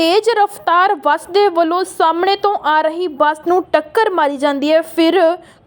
ਤੇਜ਼ ਰਫ਼ਤਾਰ ਬੱਸ ਦੇ ਵੱਲੋਂ ਸਾਹਮਣੇ ਤੋਂ ਆ ਰਹੀ ਬੱਸ ਨੂੰ ਟੱਕਰ ਮਾਰੀ ਜਾਂਦੀ ਹੈ। ਫਿਰ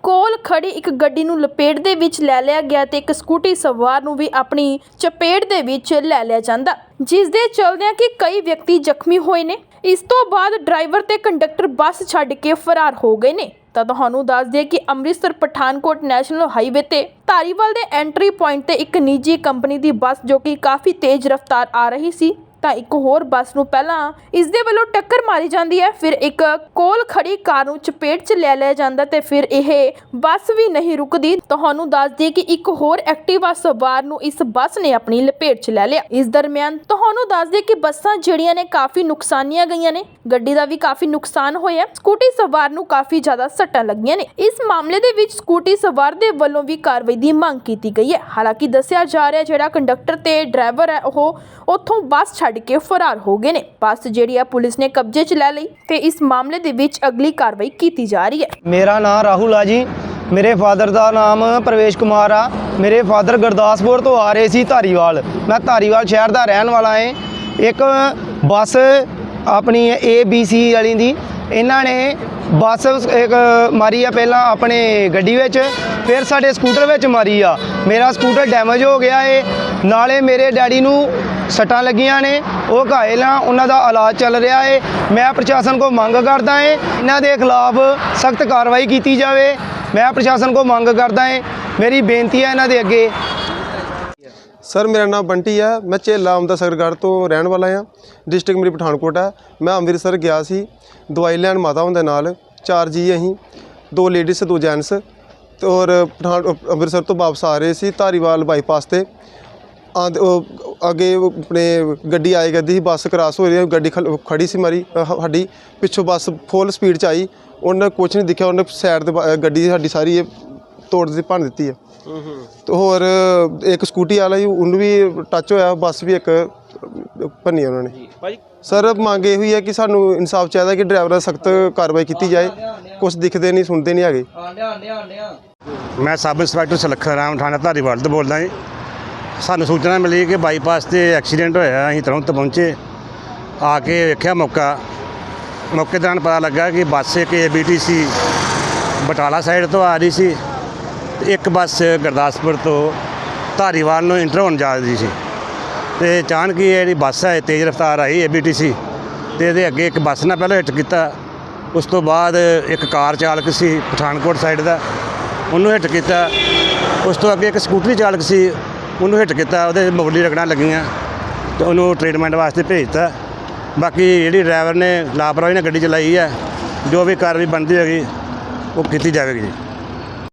ਕੋਲ ਖੜੀ ਇੱਕ ਗੱਡੀ ਨੂੰ ਲਪੇਟ ਦੇ ਵਿੱਚ ਲੈ ਲਿਆ ਗਿਆ ਤੇ ਇੱਕ ਸਕੂਟੀ ਸਵਾਰ ਨੂੰ ਵੀ ਆਪਣੀ ਚਪੇਟ ਦੇ ਵਿੱਚ ਲੈ ਲਿਆ ਜਾਂਦਾ। ਜਿਸ ਦੇ ਚਲਦਿਆਂ ਕਿ ਕਈ ਵਿਅਕਤੀ ਜ਼ਖਮੀ ਹੋਏ ਨੇ। ਇਸ ਤੋਂ ਬਾਅਦ ਡਰਾਈਵਰ ਤੇ ਕੰਡਕਟਰ ਬੱਸ ਛੱਡ ਕੇ ਫਰਾਰ ਹੋ ਗਏ ਨੇ। ਤਾਂ ਤੁਹਾਨੂੰ ਦੱਸ ਦਈਏ ਕਿ ਅੰਮ੍ਰਿਤਸਰ ਪਠਾਨਕੋਟ ਨੈਸ਼ਨਲ ਹਾਈਵੇ ਤੇ ਧਾਰੀਵਾਲ ਦੇ ਐਂਟਰੀ ਪੁਆਇੰਟ ਤੇ ਇੱਕ ਨਿੱਜੀ ਕੰਪਨੀ ਦੀ ਬੱਸ ਜੋ ਕਿ ਕਾਫੀ ਤੇਜ਼ ਰਫ਼ਤਾਰ ਆ ਰਹੀ ਸੀ। ਤਾਂ ਇੱਕ ਹੋਰ ਬੱਸ ਨੂੰ ਪਹਿਲਾਂ ਇਸ ਦੇ ਵੱਲੋਂ ਟੱਕਰ ਮਾਰੀ ਜਾਂਦੀ ਹੈ। ਫਿਰ ਇੱਕ ਕੋਲ ਖੜੀ ਕਾਰ ਨੂੰ ਚਪੇਟ 'ਚ ਲੈ ਲਿਆ ਜਾਂਦਾ ਤੇ ਫਿਰ ਇਹ ਬੱਸ ਵੀ ਨਹੀਂ ਰੁਕਦੀ। ਤੁਹਾਨੂੰ ਦੱਸ ਦਈਏ ਕਿ ਇੱਕ ਹੋਰ ਐਕਟਿਵਾ ਸਵਾਰ ਨੂੰ ਇਸ ਬੱਸ ਨੇ ਆਪਣੀ ਲਪੇਟ 'ਚ ਲੈ ਲਿਆ। ਇਸ ਦਰਮਿਆਨ ਤੁਹਾਨੂੰ ਦੱਸ ਦਈਏ ਕਿ ਬੱਸਾਂ ਜਿਹੜੀਆਂ ਨੇ ਕਾਫੀ ਨੁਕਸਾਨੀਆਂ ਗਈਆਂ ਨੇ। ਗੱਡੀ ਦਾ ਵੀ ਕਾਫੀ ਨੁਕਸਾਨ ਹੋਇਆ। ਸਕੂਟੀ ਸਵਾਰ ਨੂੰ ਕਾਫੀ ਜ਼ਿਆਦਾ ਸੱਟਾਂ ਲੱਗੀਆਂ ਨੇ। ਇਸ ਮਾਮਲੇ ਦੇ ਵਿੱਚ ਸਕੂਟੀ ਸਵਾਰ ਦੇ ਵੱਲੋਂ ਵੀ ਕਾਰਵਾਈ ਦੀ ਮੰਗ ਕੀਤੀ ਗਈ ਹੈ। ਹਾਲਾਂਕਿ ਦੱਸਿਆ ਜਾ ਰਿਹਾ ਜਿਹੜਾ ਕੰਡਕਟਰ ਤੇ ਡਰਾਈਵਰ ਹੈ, ਉਹ ਉੱਥੋਂ ਬੱਸ ਛੱਡ ਕੇ ਫਰਾਰ ਹੋ ਗਏ ਨੇ। ਬੱਸ ਜਿਹੜੀ ਆ ਪੁਲਿਸ ਨੇ ਕਬਜ਼ੇ 'ਚ ਲੈ ਲਈ ਤੇ ਇਸ ਮਾਮਲੇ ਦੇ ਵਿੱਚ ਅਗਲੀ ਕਾਰਵਾਈ ਕੀਤੀ ਜਾ ਰਹੀ ਹੈ। ਮੇਰਾ ਨਾਮ ਰਾਹੁਲ ਆ ਜੀ। ਮੇਰੇ ਫਾਦਰ ਦਾ ਨਾਮ ਪ੍ਰਵੇਸ਼ ਕੁਮਾਰ ਆ। ਮੇਰੇ ਫਾਦਰ ਗੁਰਦਾਸਪੁਰ ਤੋਂ ਆ ਰਹੇ ਸੀ ਧਾਰੀਵਾਲ। ਮੈਂ ਧਾਰੀਵਾਲ ਸ਼ਹਿਰ ਦਾ ਰਹਿਣ ਵਾਲਾ ਏ। ਇੱਕ ਬੱਸ ਆਪਣੀ ਏ ਬੀ ਸੀ ਵਾਲੀ ਦੀ। ਇਹਨਾਂ ਨੇ ਬੱਸ ਇੱਕ ਮਾਰੀ ਆ ਪਹਿਲਾਂ ਆਪਣੇ ਗੱਡੀ ਵਿੱਚ, ਫਿਰ ਸਾਡੇ ਸਕੂਟਰ ਵਿੱਚ ਮਾਰੀ ਆ। ਮੇਰਾ ਸਕੂਟਰ ਡੈਮੇਜ ਹੋ ਗਿਆ ਏ। ਨਾਲੇ ਮੇਰੇ ਡੈਡੀ ਨੂੰ ਸੱਟਾਂ ਲੱਗੀਆਂ ਨੇ। ਉਹ ਘਾਇਲ ਆ, ਉਹਨਾਂ ਦਾ ਇਲਾਜ ਚੱਲ ਰਿਹਾ ਏ। ਮੈਂ ਪ੍ਰਸ਼ਾਸਨ ਕੋ ਮੰਗ ਕਰਦਾ ਏ, ਇਹਨਾਂ ਦੇ ਖਿਲਾਫ ਸਖਤ ਕਾਰਵਾਈ ਕੀਤੀ ਜਾਵੇ। ਮੈਂ ਪ੍ਰਸ਼ਾਸਨ ਕੋ ਮੰਗ ਕਰਦਾ ਏ। ਮੇਰੀ ਬੇਨਤੀ ਹੈ ਇਹਨਾਂ ਦੇ ਅੱਗੇ। ਸਰ, ਮੇਰਾ ਨਾਮ ਬੰਟੀ ਹੈ ਮੈਂ ਝੇਲਾ ਅੰਮ੍ਰਿਤਸਰਗੜ੍ਹ ਤੋਂ ਰਹਿਣ ਵਾਲਾ ਹਾਂ ਡਿਸਟ੍ਰਿਕਟ ਮੇਰੀ ਪਠਾਨਕੋਟ ਹੈ ਮੈਂ ਅੰਮ੍ਰਿਤਸਰ ਗਿਆ ਸੀ। ਦਵਾਈ ਲੈਣ ਮਾਤਾ ਹੁੰਦੇ ਨਾਲ। ਚਾਰ ਜੀ ਅਸੀਂ। ਦੋ ਲੇਡੀਜ਼ ਦੋ ਜੈਂਟਸ ਤੇ ਔਰ ਪਠਾਨ, ਅੰਮ੍ਰਿਤਸਰ ਤੋਂ ਵਾਪਸ ਆ ਰਹੇ ਸੀ ਧਾਰੀਵਾਲ ਬਾਈਪਾਸ ਤੇ। ਆਂਦੇ, ਉਹ ਅੱਗੇ ਆਪਣੇ ਗੱਡੀ ਆਏ ਕਰਦੀ ਸੀ, ਬੱਸ ਕ੍ਰਾਸ ਹੋ ਰਹੀ ਹੈ ਗੱਡੀ ਖਲ- ਖੜੀ ਸੀ ਮਾਰੀ ਸਾਡੀ। ਪਿੱਛੋਂ ਬੱਸ ਫੁੱਲ ਸਪੀਡ ਚ ਆਈ। ਉਹਨੇ ਕੁਝ ਨਹੀਂ ਦਿਖਿਆ। ਉਹਨੇ ਸਾਈਡ ਤੇ ਗੱਡੀ ਸਾਡੀ ਸਾਰੀ ਇਹ ਤੋੜ ਦਿੱਤੀ ਭੰਨ ਦਿੱਤੀ ਹੈ ਤੇ ਹੋਰ ਇੱਕ ਸਕੂਟੀ ਵਾਲਾ ਜੀ ਉਹਨੂੰ ਵੀ ਟੱਚ ਹੋਇਆ ਬੱਸ ਵੀ ਇੱਕ ਭੰਨੀ ਉਹਨਾਂ ਨੇ। ਭਾਜੀ ਸਰ ਮੰਗ ਇਹ ਹੋਈ ਹੈ ਕਿ ਸਾਨੂੰ ਇਨਸਾਫ ਚਾਹੀਦਾ ਕਿ ਡਰਾਈਵਰਾਂ ਸਖਤ ਕਾਰਵਾਈ ਕੀਤੀ ਜਾਏ। ਕੁਝ ਦਿਖਦੇ ਨਹੀਂ ਸੁਣਦੇ ਨਹੀਂ ਹੈਗੇ। ਮੈਂ ਸਬ ਇੰਸਪੈਕਟਰ ਸੁਲੱਖਣ ਰਾਮ ਥਾਣਾ ਧਾਰੀਵਾਲ ਤੋਂ ਬੋਲਦਾ ਜੀ। ਸਾਨੂੰ ਸੂਚਨਾ ਮਿਲੀ ਕਿ ਬਾਈਪਾਸ ਤੇ ਐਕਸੀਡੈਂਟ ਹੋਇਆ ਅਸੀਂ ਤੁਰੰਤ ਪਹੁੰਚੇ। ਆ ਕੇ ਵੇਖਿਆ ਮੌਕਾ। ਮੌਕੇ ਦੌਰਾਨ ਪਤਾ ਲੱਗਾ ਕਿ ਬੱਸ ਇੱਕ ਏਬੀਟੀਸੀ ਬਟਾਲਾ ਸਾਈਡ ਤੋਂ ਆ ਰਹੀ ਸੀ। ਇੱਕ ਬੱਸ ਗੁਰਦਾਸਪੁਰ ਤੋਂ ਧਾਰੀਵਾਲ ਨੂੰ ਇੰਟਰ ਹੋਣ ਜਾ ਰਹੀ ਸੀ ਤੇ ਅਚਾਨਕ ਹੀ ਇਹ ਜਿਹੜੀ ਬੱਸ ਹੈ ਤੇਜ਼ ਰਫ਼ਤਾਰ ਆਈ ਏਬੀਟੀਸੀ ਤੇ ਇਹਦੇ ਅੱਗੇ ਇੱਕ ਬੱਸ ਨਾਲ ਪਹਿਲਾਂ ਹਿੱਟ ਕੀਤਾ। ਉਸ ਤੋਂ ਬਾਅਦ ਇੱਕ ਕਾਰ ਚਾਲਕ ਸੀ ਪਠਾਨਕੋਟ ਸਾਈਡ ਦਾ, ਉਹਨੂੰ ਹਿੱਟ ਕੀਤਾ। ਉਸ ਤੋਂ ਅੱਗੇ ਇੱਕ ਸਕੂਟਰੀ ਚਾਲਕ ਸੀ, ਉਹਨੂੰ ਹਿੱਟ ਕੀਤਾ। ਉਹਦੇ ਮੁਗਲੀ ਰਗੜਾਂ ਲੱਗੀਆਂ ਤੇ ਉਹਨੂੰ ਟ੍ਰੀਟਮੈਂਟ ਵਾਸਤੇ ਭੇਜਤਾ ਬਾਕੀ ਜਿਹੜੀ ਡਰਾਈਵਰ ਨੇ ਲਾਪਰਵਾਹੀ ਨਾਲ ਗੱਡੀ ਚਲਾਈ ਹੈ ਜੋ ਵੀ ਕਾਰਵਾਈ ਬਣਦੀ ਹੈਗੀ, ਉਹ ਕੀਤੀ ਜਾਵੇਗੀ ਜੀ।